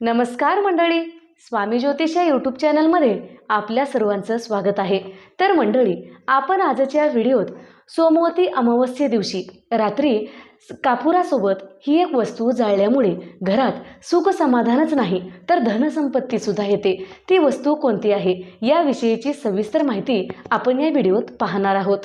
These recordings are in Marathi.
नमस्कार मंडळी. स्वामी ज्योतिष या यूट्यूब चॅनलमध्ये आपल्या सर्वांचं स्वागत आहे. तर मंडळी आपण आजच्या व्हिडिओत सोमवती अमावस्ये दिवशी रात्री कापुरासोबत ही एक वस्तू जाळल्यामुळे घरात सुख समाधानच नाही तर धनसंपत्तीसुद्धा येते. ती वस्तू कोणती आहे? याविषयीची सविस्तर माहिती आपण या व्हिडिओत पाहणार आहोत.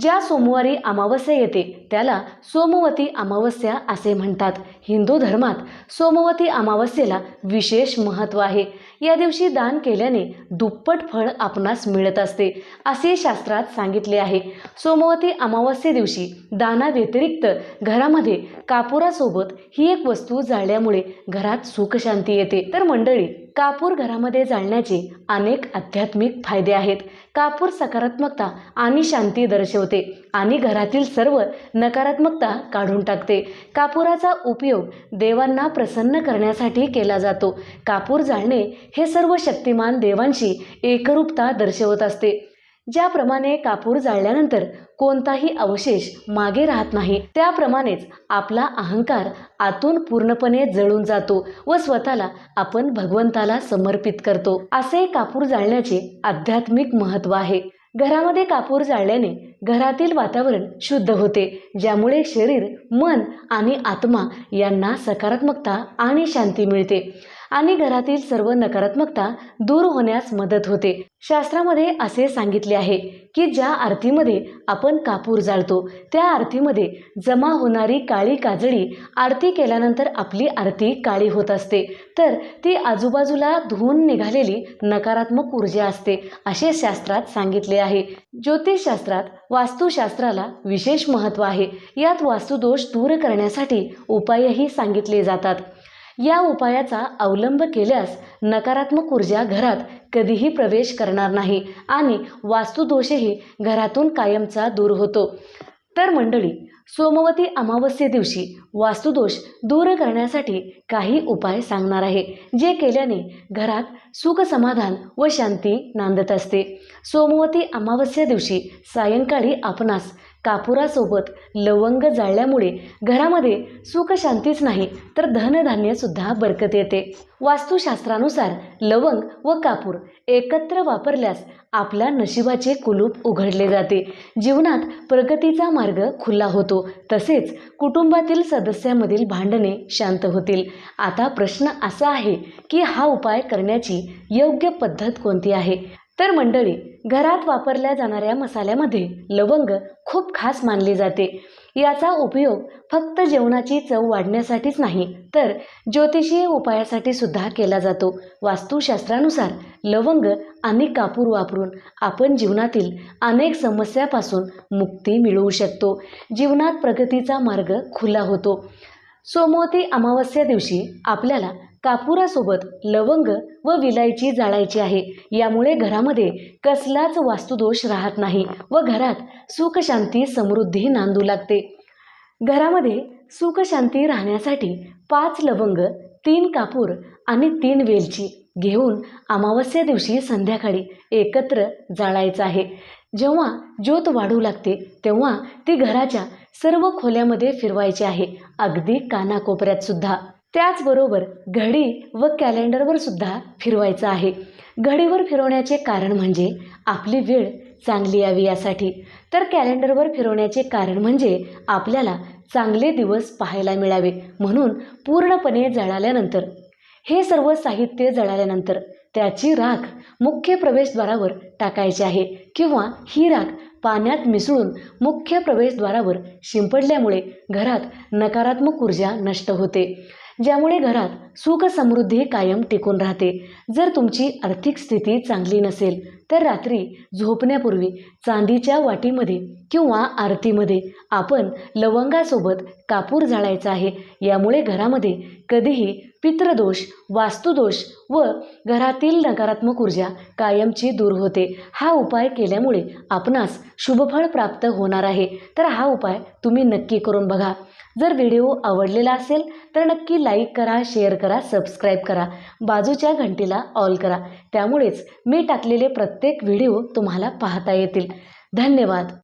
ज्या सोमवारी अमावस्या येते त्याला सोमवती अमावस्या असे म्हणतात. हिंदू धर्मात सोमवती अमावस्येला विशेष महत्त्व आहे. या दिवशी दान केल्याने दुप्पट फळ आपणास मिळत असते असे शास्त्रात सांगितले आहे. सोमवती अमावस्ये दिवशी दानाव्यतिरिक्त घरामध्ये कापुरासोबत ही एक वस्तू जाळल्यामुळे घरात सुखशांती येते. तर मंडळी कापूर घरामध्ये जाळण्याचे अनेक आध्यात्मिक फायदे आहेत. कापूर सकारात्मकता आणि शांती दर्शवते आणि घरातील सर्व नकारात्मकता काढून टाकते. कापुराचा उपयोग देवांना प्रसन्न करण्यासाठी केला जातो. कापूर जाळणे हे सर्व शक्तिमान देवांशी एकरूपता दर्शवत असते. ज्याप्रमाणे कापूर जाळल्यानंतर कोणताही अवशेष मागे राहत नाही त्याप्रमाणेच आपला अहंकार आतून पूर्णपणे जळून जातो व स्वतःला आपण भगवंताला समर्पित करतो. असे कापूर जाळण्याचे आध्यात्मिक महत्त्व आहे. घरामध्ये कापूर जाळल्याने घरातील वातावरण शुद्ध होते ज्यामुळे शरीर मन आणि आत्मा यांना सकारात्मकता आणि शांती मिळते. आणि घरातील सर्व नकारात्मकता दूर होण्यास मदत होते. शास्त्रामध्ये असे सांगितले आहे की ज्या आरतीमध्ये आपण कापूर जाळतो त्या आरतीमध्ये जमा होणारी काळी काजळी आरती केल्यानंतर आपली आरती काळी होत असते. तर ती आजूबाजूला धुवून निघालेली नकारात्मक ऊर्जा असते असे शास्त्रात सांगितले आहे. ज्योतिषशास्त्रात वास्तुशास्त्राला विशेष महत्त्व आहे. यात वास्तुदोष दूर करण्यासाठी उपायही सांगितले जातात. या उपायाचा अवलंब केल्यास नकारात्मक ऊर्जा घरात कधीही प्रवेश करणार नाही आणि वास्तुदोषही घरातून कायमचा दूर होतो. तर मंडळी सोमवती अमावस्ये दिवशी वास्तुदोष दूर करण्यासाठी काही उपाय सांगणार आहे जे केल्याने घरात सुख समाधान व शांती नांदत असते. सोमवती अमावस्या दिवशी सायंकाळी आपणास कापुरासोबत लवंग जाळल्यामुळे घरामध्ये सुखशांतीच नाही तर धनधान्यसुद्धा बरकत येते. वास्तुशास्त्रानुसार लवंग व कापूर एकत्र वापरल्यास आपल्या नशिबाचे कुलूप उघडले जाते. जीवनात प्रगतीचा मार्ग खुला होतो तसेच कुटुंबातील सदस्यामधील भांडणे शांत होतील. आता प्रश्न असा आहे की हा उपाय करण्याची योग्य पद्धत कोणती आहे? तर मंडळी घरात वापरल्या जाणाऱ्या मसाल्यामध्ये लवंग खूप खास मानले जाते. याचा उपयोग फक्त जेवणाची चव वाढण्यासाठीच नाही तर ज्योतिषीय उपायासाठी सुद्धा केला जातो. वास्तुशास्त्रानुसार लवंग आणि कापूर वापरून आपण जीवनातील अनेक समस्यापासून मुक्ती मिळवू शकतो. जीवनात प्रगतीचा मार्ग खुला होतो. सोमवती अमावस्या दिवशी आपल्याला कापुरासोबत लवंग व विलायची जाळायची आहे. यामुळे घरामध्ये कसलाच वास्तुदोष राहत नाही व घरात सुखशांती समृद्धी नांदू लागते. घरामध्ये सुखशांती राहण्यासाठी पाच लवंग तीन कापूर आणि तीन वेलची घेऊन अमावस्या दिवशी संध्याकाळी एकत्र जाळायचं आहे. जेव्हा ज्योत वाढू लागते तेव्हा ती घराच्या सर्व खोल्यामध्ये फिरवायची आहे. अगदी कानाकोपऱ्यात सुद्धा. त्याचबरोबर घडी व कॅलेंडरवर सुद्धा फिरवायचं आहे. घडीवर फिरवण्याचे कारण म्हणजे आपली वेळ चांगली यावी यासाठी. तर कॅलेंडरवर फिरवण्याचे कारण म्हणजे आपल्याला चांगले दिवस पाहायला मिळावे म्हणून पूर्णपणे जळाल्यानंतर. हे सर्व साहित्य जळाल्यानंतर त्याची राख मुख्य प्रवेशद्वारावर टाकायची आहे किंवा ही राख पाण्यात मिसळून मुख्य प्रवेशद्वारावर शिंपडल्यामुळे घरात नकारात्मक ऊर्जा नष्ट होते. ज्यामुळे घरात सुख समृद्धी कायम टिकून राहते. जर तुमची आर्थिक स्थिती चांगली नसेल तर रात्री झोपण्यापूर्वी चांदीच्या वाटीमध्ये किंवा आरतीमध्ये आपण लवंगासोबत कापूर झाळायचा आहे. यामुळे घरामध्ये कधीही पितृदोष वास्तुदोष व घरातील नकारात्मक ऊर्जा कायमची दूर होते. हा उपाय केल्यामुळे आपणास शुभफळ प्राप्त होणार आहे. तर हा उपाय तुम्ही नक्की करून बघा. जर व्हिडिओ आवडलेला असेल तर नक्की लाईक करा शेअर करा सबस्क्राईब करा. बाजूच्या घंटीला ऑल करा. त्यामुळेच मी टाकलेले प्रत्येक व्हिडिओ तुम्हाला पाहता येतील. धन्यवाद.